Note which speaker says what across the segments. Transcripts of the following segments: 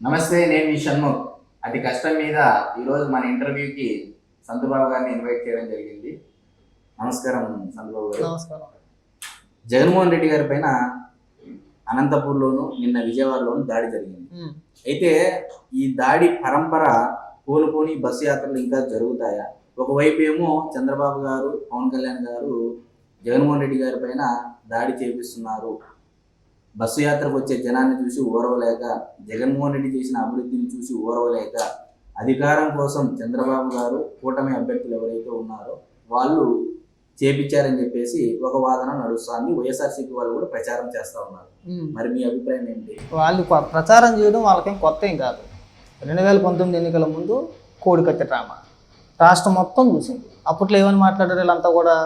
Speaker 1: నమస్తే నేను మీ షణ్ముఖ్. అతి కష్టం మీద ఈరోజు మన ఇంటర్వ్యూకి సంతుబాబు గారిని ఇన్వైట్ చేయడం జరిగింది. నమస్కారం సంతుబాబు గారు.
Speaker 2: నమస్కారం.
Speaker 1: జగన్మోహన్ రెడ్డి గారి పైన అనంతపూర్లోను నిన్న విజయవాడలోను దాడి జరిగింది. అయితే ఈ దాడి పరంపర కోలుకొని బస్సు యాత్రలు ఇంకా జరుగుతాయా? ఒకవైపు ఏమో చంద్రబాబు గారు పవన్ కళ్యాణ్ గారు జగన్మోహన్ రెడ్డి గారి పైన దాడి చేపిస్తున్నారు. బస్సు యాత్రకు వచ్చే జనాన్ని చూసి ఓరవలేక జగన్మోహన్ రెడ్డి చేసిన అభివృద్ధిని చూసి ఓరవలేక అధికారం కోసం చంద్రబాబు గారు కూటమి అభ్యర్థులు ఎవరైతే ఉన్నారో వాళ్ళు చేపించారని చెప్పేసి ఒక వాదన నడుస్తుంది. వైఎస్ఆర్సీపీ వాళ్ళు కూడా ప్రచారం చేస్తా ఉన్నారు. మరి మీ అభిప్రాయం ఏంటి?
Speaker 2: వాళ్ళు ప్రచారం చేయడం వాళ్ళకేం కొత్త ఏం కాదు. రెండు వేల పంతొమ్మిది ఎన్నికల ముందు కోడికత్తి డ్రామా. రాష్ట్రం మొత్తం చూసింది. అప్పట్లో ఏమని మాట్లాడారు వీళ్ళంతా కూడా?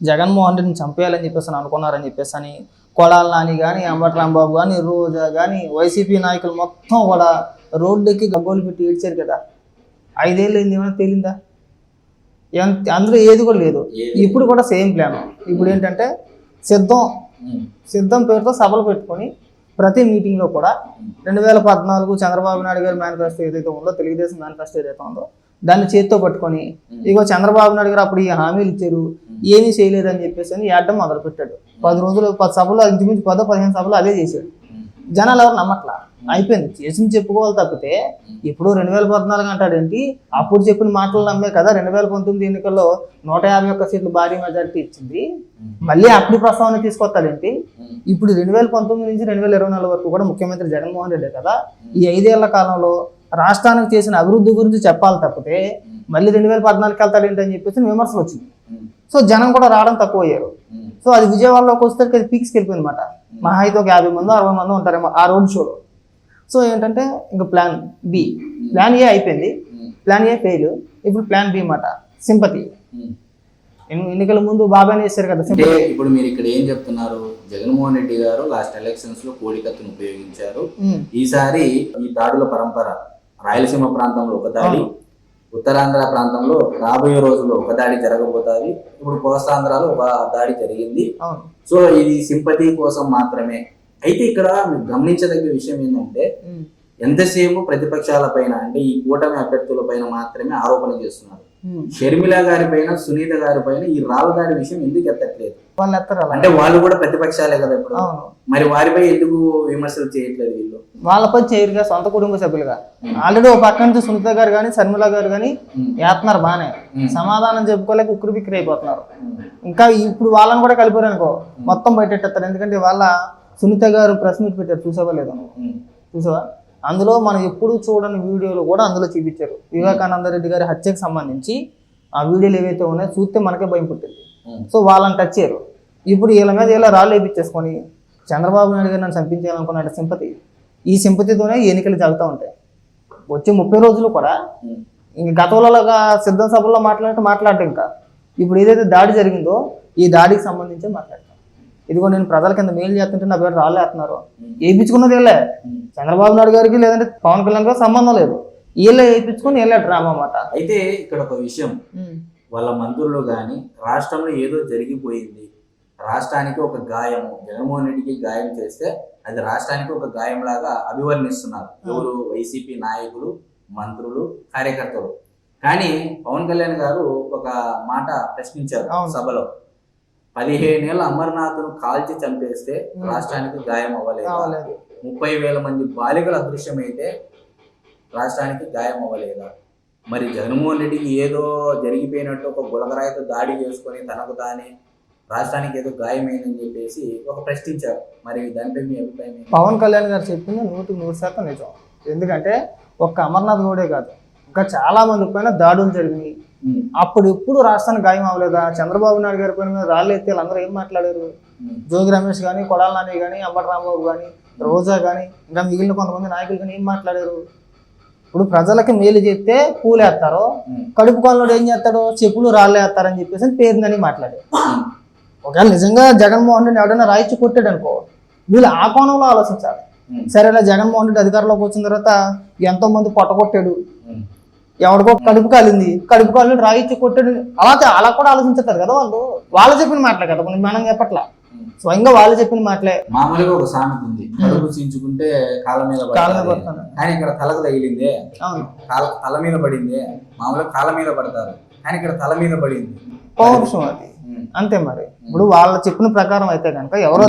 Speaker 2: జగన్మోహన్ రెడ్డిని చంపేయాలని చెప్పేసి అని అనుకున్నారని చెప్పేసి అని కొడాల నాని కానీ అంబటి రాంబాబు కానీ రోజా కానీ వైసీపీ నాయకులు మొత్తం కూడా రోడ్డుకి గగ్గోలు పెట్టి ఏడ్చారు కదా. ఐదేళ్ళు అయింది ఏమైనా తేలిందా? ఎంత అందులో ఏది కూడా లేదు.
Speaker 1: ఏది?
Speaker 2: ఇప్పుడు కూడా సేమ్ ప్లాన్. ఇప్పుడు ఏంటంటే సిద్ధం సిద్ధం పేరుతో సభలు పెట్టుకొని ప్రతి మీటింగ్లో కూడా రెండు వేల పద్నాలుగు చంద్రబాబు నాయుడు గారి మేనిఫెస్టో ఏదైతే ఉందో తెలుగుదేశం మేనిఫెస్టో ఏదైతే ఉందో దాన్ని చేతితో పట్టుకొని ఇగో చంద్రబాబు నాయుడు గారు అప్పుడు ఈ హామీలు ఇచ్చారు ఏమీ చేయలేదని చెప్పేసి అని ఏడ్డం మొదలు పెట్టాడు పది రోజులు పది సభలు ఇంచుమించు పదో పదిహేను సభలు అదే చేశాడు. జనాలు ఎవరు నమ్మట్లా? అయిపోయింది. చేసింది చెప్పుకోవాలి తప్పితే ఇప్పుడు రెండు వేల పద్నాలుగు అంటాడేంటి? అప్పుడు చెప్పిన మాటలు నమ్మే కదా రెండు వేల పంతొమ్మిది ఎన్నికల్లో నూట యాభై ఒక్క సీట్లు భారీ మెజారిటీ ఇచ్చింది. మళ్ళీ అప్పుడు ప్రస్తావన తీసుకొస్తాడేంటి? ఇప్పుడు రెండు వేల పంతొమ్మిది నుంచి రెండు వేల ఇరవై నాలుగు వరకు కూడా ముఖ్యమంత్రి జగన్మోహన్ రెడ్డి కదా. ఈ ఐదేళ్ళ కాలంలో రాష్ట్రానికి చేసిన అభివృద్ధి గురించి చెప్పాలి తప్పితే మళ్ళీ రెండు వేల పద్నాలుగుకి వెళ్తాడేంటి అని చెప్పేసి విమర్శలు వచ్చింది. సో జనం కూడా రావడం తక్కువ అయ్యారు సో అది విజయవాడలోకి వస్తే అది పీక్స్కి వెళ్ళిపోయింది అనమాట మహా అయితే ఒక యాభై మంది అరవై మంది ఉంటారేమో ఆ రోడ్ షోలో. సో ఏంటంటే ఇంకా ప్లాన్ బి. ప్లాన్ ఏ అయిపోయింది. Plan A fail. ఇప్పుడు ప్లాన్ బి అన్నమాట. సింపతి. ఎన్నికల ముందు బాబానే చేశారు కదా
Speaker 1: అంటే ఇప్పుడు మీరు ఇక్కడ ఏం చెప్తున్నారు? జగన్మోహన్ రెడ్డి గారు లాస్ట్ ఎలక్షన్స్లో కోడికత్తును ఉపయోగించారు. ఈసారి ఈ దాడుల పరంపర రాయలసీమ ప్రాంతంలో ఒక దాడి ఉత్తరాంధ్ర ప్రాంతంలో రాబోయే రోజుల్లో ఒక దాడి జరగబోతుంది. ఇప్పుడు కోస్తాంధ్రలో ఒక దాడి జరిగింది. సో ఇది సింపతి కోసం మాత్రమే. అయితే ఇక్కడ మీరు గమనించదగ్గ విషయం ఏంటంటే ఎంతసేపు ప్రతిపక్షాల పైన అంటే ఈ కూటమి అభ్యర్థుల పైన మాత్రమే ఆరోపణ చేస్తున్నారు. షర్మిల గారి పైన సునీత గారి పైన ఈ రాళ్ళ దాడి విషయం ఎందుకు ఎత్తట్లేదు?
Speaker 2: వాళ్ళు ఎత్తారు అలా.
Speaker 1: అంటే వాళ్ళు కూడా ప్రతిపక్షాలే కదా ఇప్పుడు. మరి వారిపై ఎందుకు విమర్శలు చేయట్లేదు వీళ్ళు?
Speaker 2: వాళ్ళపై చేయరుగా సొంత కుటుంబ సభ్యులుగా. ఆల్రెడీ ఒక పక్క నుంచి సునీత గారు కానీ శర్మిల గారు కానీ వేస్తున్నారు బాగానే
Speaker 1: ఉమ్,
Speaker 2: సమాధానం చెప్పుకోలేక ఉక్కిరి బిక్కిరి అయిపోతున్నారు. ఇంకా ఇప్పుడు వాళ్ళని కూడా కలిపారు అనుకో మొత్తం బయటెట్టేస్తారు. ఎందుకంటే వాళ్ళ సునీత గారు ప్రెస్ మీట్ పెట్టారు. చూసావా లేదా నువ్వు? చూసావా? అందులో మనం ఎప్పుడు చూడని వీడియోలు కూడా అందులో చూపించారు. వివేకానంద రెడ్డి గారి హత్యకు సంబంధించి ఆ వీడియోలు ఏవైతే ఉన్నాయో చూస్తే మనకే భయం పుట్టింది. సో వాళ్ళని టచ్ చేయరు. ఇప్పుడు వీళ్ళ మీద ఇలా రాళ్ళు వేయించేసుకొని చంద్రబాబు నాయుడు గారు నన్ను చంపించాలనుకున్న సింపతి ఈ సింపతితోనే ఎన్నికలు జరుగుతూ ఉంటాయి. వచ్చే ముప్పై రోజులు కూడా ఇంక గతంలోగా సిద్ధం సభల్లో మాట్లాడితే మాట్లాడటం ఇంకా. ఇప్పుడు ఏదైతే దాడి జరిగిందో ఈ దాడికి సంబంధించి మాట్లాడతాం ఇదిగో నేను ప్రజల కింద మేలు చేస్తుంటే నా పేరు రాళ్ళు వేస్తున్నారు వేయించుకున్నది వీళ్ళే. చంద్రబాబు నాయుడు గారికి లేదంటే పవన్ కళ్యాణ్ గారికి సంబంధం లేదు. వీళ్ళే వేయించుకొని వీళ్ళే డ్రామా అన్నమాట.
Speaker 1: అయితే ఇక్కడ ఒక విషయం. వాళ్ళ మంత్రులు కానీ రాష్ట్రంలో ఏదో జరిగిపోయింది. రాష్ట్రానికి ఒక గాయము జగన్మోహన్ రెడ్డికి గాయం చేస్తే అది రాష్ట్రానికి ఒక గాయంలాగా అభివర్ణిస్తున్నారు. ఎవరు? వైసీపీ నాయకులు మంత్రులు కార్యకర్తలు. కానీ పవన్ కళ్యాణ్ గారు ఒక మాట ప్రశ్నించారు. సభలో. పదిహేనేళ్ళ అమర్నాథ్ను కాల్చి చంపేస్తే. రాష్ట్రానికి గాయం అవ్వలేదు? ముప్పై వేల మంది బాలికల అదృశ్యమైతే రాష్ట్రానికి గాయం అవ్వలేదా? మరి జగన్మోహన్ రెడ్డికి ఏదో జరిగిపోయినట్టు ఒక గులకరాయితో దాడి చేసుకొని తనకు తానే రాష్ట్రానికి ఏదో గాయమైందని చెప్పేసి ఒక ప్రశ్నించారు మరి దానిపై మీ అభిప్రాయం?
Speaker 2: పవన్ కళ్యాణ్ గారు చెప్పింది నూటికి నూరు శాతం నిజం. ఎందుకంటే ఒక్క అమర్నాథ్ గౌడే కాదు. ఇంకా చాలా మంది పైన దాడులు జరిగినాయి. అప్పుడు ఎప్పుడు రాష్ట్రానికి గాయం అవ్వలేదా? చంద్రబాబు నాయుడు గారి పైన మీద రాళ్ళు ఎత్తే అందరూ ఏం మాట్లాడారు? జోగి రమేష్ కానీ కొడాల నాని కానీ అంబటి రాంబాబు కానీ రోజా కానీ ఇంకా మిగిలిన కొంతమంది నాయకులు కానీ ఏం మాట్లాడారు? ఇప్పుడు ప్రజలకి మేలు చేస్తే పూలేస్తారు కడుపు కాలంలో ఏం చేస్తాడు చెప్పులు రాళ్ళు వేస్తారని చెప్పేసి పేరుందని మాట్లాడారు. ఒకవేళ నిజంగా జగన్మోహన్ రెడ్డి ఎవడైనా రాయిచ్చి కొట్టాడు అనుకో వీళ్ళు ఆ కోణంలో ఆలోచించాలి.
Speaker 1: ఉమ్,
Speaker 2: సరే ఇలా జగన్మోహన్ రెడ్డి అధికారంలోకి వచ్చిన తర్వాత ఎంతో మంది పొట్టగొట్టాడు
Speaker 1: ఉమ్,
Speaker 2: ఎవడికో కడుపు కాలింది. కడుపు కాలింది రాయిచ్చి కొట్టాడు. అలా అలా కూడా ఆలోచించుతారు కదా వాళ్ళు? వాళ్ళు చెప్పిన మాటలే కదా మనం మనం చెప్పట్లా? స్వయంగా వాళ్ళు చెప్పిన మాటలే.
Speaker 1: మామూలుగా ఒక సామెత ఉంది. కడుపు చించుకుంటే కాళ్ళ మీద కానీ ఇక్కడ తలకు తగిలిందే. తల మీద పడింది. మామూలుగా కాళ్ళ మీద పడతారు. కానీ ఇక్కడ తల మీద పడింది.
Speaker 2: పౌరుషం అది. అంతే మరి ఇప్పుడు వాళ్ళ చెప్పిన ప్రకారం అయితే కనుక ఎవరో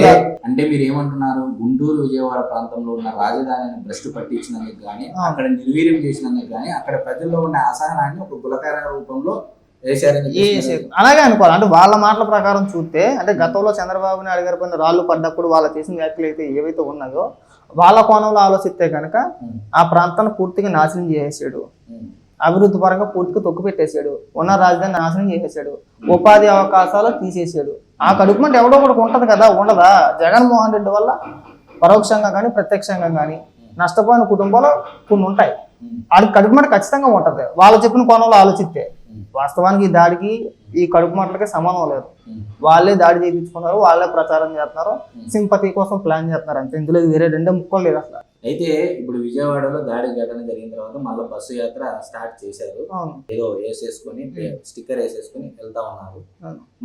Speaker 1: అంటే మీరు ఏమంటున్నారు గుంటూరు విజయవాడ ప్రాంతంలో ఉన్న రాజధానిని భ్రష్టు పట్టించినందుకు కానీ. అక్కడ నిర్వీర్యం చేసినందుకు కానీ అక్కడ ప్రజల్లో ఉన్న అసహనాన్ని ఒక గులకార రూపంలో
Speaker 2: అలాగే అనుకోవాలి అంటే వాళ్ళ మాటల ప్రకారం చూస్తే అంటే గతంలో చంద్రబాబు నాయుడు గారి పైన రాళ్ళు పడ్డప్పుడు వాళ్ళు చేసిన వ్యాఖ్యలు అయితే ఏవైతే ఉన్నాయో వాళ్ళ కోణంలో ఆలోచిస్తే కనుక. ఆ ప్రాంతాన్ని పూర్తిగా నాశనం చేసేసాడు. అభివృద్ధి పరంగా పూర్తిగా తొక్కు పెట్టేశాడు ఉన్న రాజధాని నాశనం చేసేసాడు ఉపాధి అవకాశాలు తీసేసాడు ఆ కడుపుమంట ఎవడో ఒకటి ఉంటుంది కదా ఉండదా? జగన్మోహన్ రెడ్డి వల్ల పరోక్షంగా కానీ ప్రత్యక్షంగా కానీ నష్టపోయిన కుటుంబాలు కొన్ని ఉంటాయి. అది కడుపుమంట ఖచ్చితంగా ఉంటుంది. వాళ్ళు చెప్పిన కోణంలో ఆలోచిస్తే వాస్తవానికి ఈ దాడికి ఈ కడుపు మంటలకి సమానం లేదు. వాళ్ళే దాడి చేయించుకున్నారు వాళ్ళే ప్రచారం చేస్తున్నారు సింపతి కోసం ప్లాన్ చేస్తున్నారు అంతే. ఇందులో వేరే రెండే ముక్కలు లేదు అసలు.
Speaker 1: అయితే ఇప్పుడు విజయవాడలో దాడి ఘటన జరిగిన తర్వాత మళ్ళీ బస్సు యాత్ర స్టార్ట్ చేశారు. ఏదో వేసేసుకొని స్టిక్కర్ వేసేసుకొని వెళ్తా ఉన్నారు.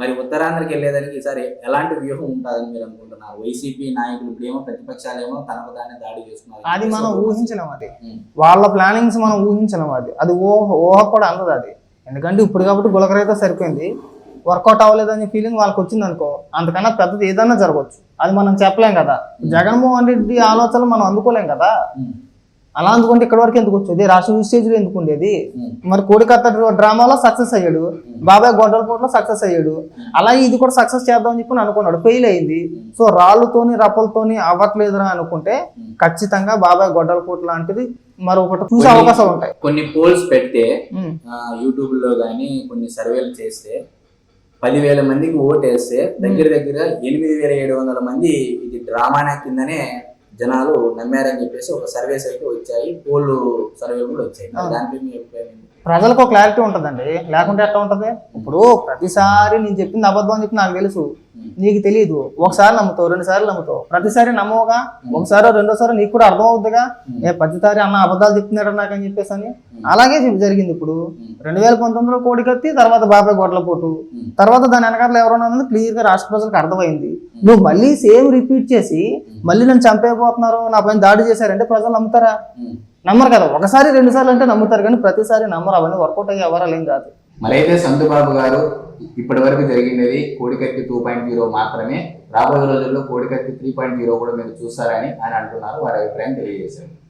Speaker 1: మరి ఉత్తరాంధ్రకి వెళ్ళేదానికి ఈసారి ఎలాంటి వ్యూహం ఉంటుందని మీరు అనుకుంటున్నారు? వైసీపీ నాయకులు ఇప్పుడేమో ప్రతిపక్షాలేమో తనకు తానే దాడి చేస్తున్నారు.
Speaker 2: అది మనం ఊహించలేం అది. వాళ్ళ ప్లానింగ్స్ మనం ఊహించలేం అది. అది ఊహ ఊహ కూడా అందదు అది. ఎందుకంటే ఇప్పుడు కాబట్టి గులకరైతే సరిపోయింది. వర్కౌట్ అవ్వలేదనే ఫీలింగ్ వాళ్ళకి వచ్చింది అనుకో అంతకన్నా పెద్దది ఏదైనా జరగవచ్చు. అది మనం చెప్పలేం కదా. జగన్మోహన్ రెడ్డి ఆలోచనలు మనం అందుకోలేం కదా. అలా అందుకుంటే ఇక్కడ వరకు ఎందుకు వచ్చేది? రాష్ట్ర స్టేజ్లో ఎందుకు ఉండేది. మరి కోడికత్త డ్రామాలో సక్సెస్ అయ్యాడు. బాబాయ్ గొడ్డలపోట్లో సక్సెస్ అయ్యాడు. అలాగే ఇది కూడా సక్సెస్ చేద్దామని చెప్పి అనుకున్నాడు. ఫెయిల్ అయింది. సో రాళ్ళతోని రప్పలతోని అవ్వట్లేదురా అనుకుంటే ఖచ్చితంగా బాబాయ్ గొడ్డలపోటు లాంటిది మరొకటి చూసే అవకాశాలు ఉంటాయి.
Speaker 1: కొన్ని పోల్స్ పెడితే యూట్యూబ్లో కానీ కొన్ని సర్వేలు చేస్తే పదివేల మందికి ఓటేస్తే దగ్గర దగ్గర ఎనిమిది వేల ఏడు వందల మంది ఇది డ్రామానా కిందనే జనాలు నమ్మారని చెప్పేసి ఒక సర్వేస్ అయితే వచ్చాయి. పోల్ సర్వేలు కూడా వచ్చాయి. దానిపై మీ అభిప్రాయం?
Speaker 2: ప్రజలకు క్లారిటీ ఉంటుందండి. లేకుంటే ఎట్లా ఉంటది? ఇప్పుడు ప్రతిసారి నేను చెప్పింది అబద్ధం అని చెప్పి నాకు తెలుసు నీకు తెలియదు ఒకసారి నమ్ముతావు రెండు సార్లు నమ్ముతావు. ప్రతిసారి నమ్మవుగా? ఒకసారి రెండోసారి నీకు కూడా అర్థం అవుతుందిగా ఏ ప్రతిసారి అన్న అబద్ధాలు చెప్తున్నాడు నాకు అని చెప్పేసి అని? అలాగే జరి- జరిగింది ఇప్పుడు. రెండు వేల పంతొమ్మిదిలో కోడికత్తి తర్వాత బాబాయ్ గొడ్లపోటు తర్వాత దాని వెనకాల ఎవరన్నా ఉన్నది క్లియర్గా రాష్ట్ర ప్రజలకు అర్థమైంది. నువ్వు మళ్ళీ సేమ్ రిపీట్ చేసి మళ్ళీ నన్ను చంపేయబోతున్నారు నా పైన దాడి చేశారంటే ప్రజలు నమ్ముతారా. నమ్మరు కదా. ఒకసారి రెండు సార్లు అంటే నమ్ముతారు కానీ ప్రతిసారి నమ్మరు. అవన్నీ వర్కౌట్ అయ్యే ఎవరాలు ఏం కాదు.
Speaker 1: మరి అయితే సంతుబాబు గారు ఇప్పటి వరకు జరిగినది కోడికత్తి టూ పాయింట్ జీరో మాత్రమే. రాబోయే రోజుల్లో కోడికత్తి త్రీ పాయింట్ జీరో కూడా మీరు చూస్తారని ఆయన అంటున్నారు వారి అభిప్రాయం తెలియజేశారు.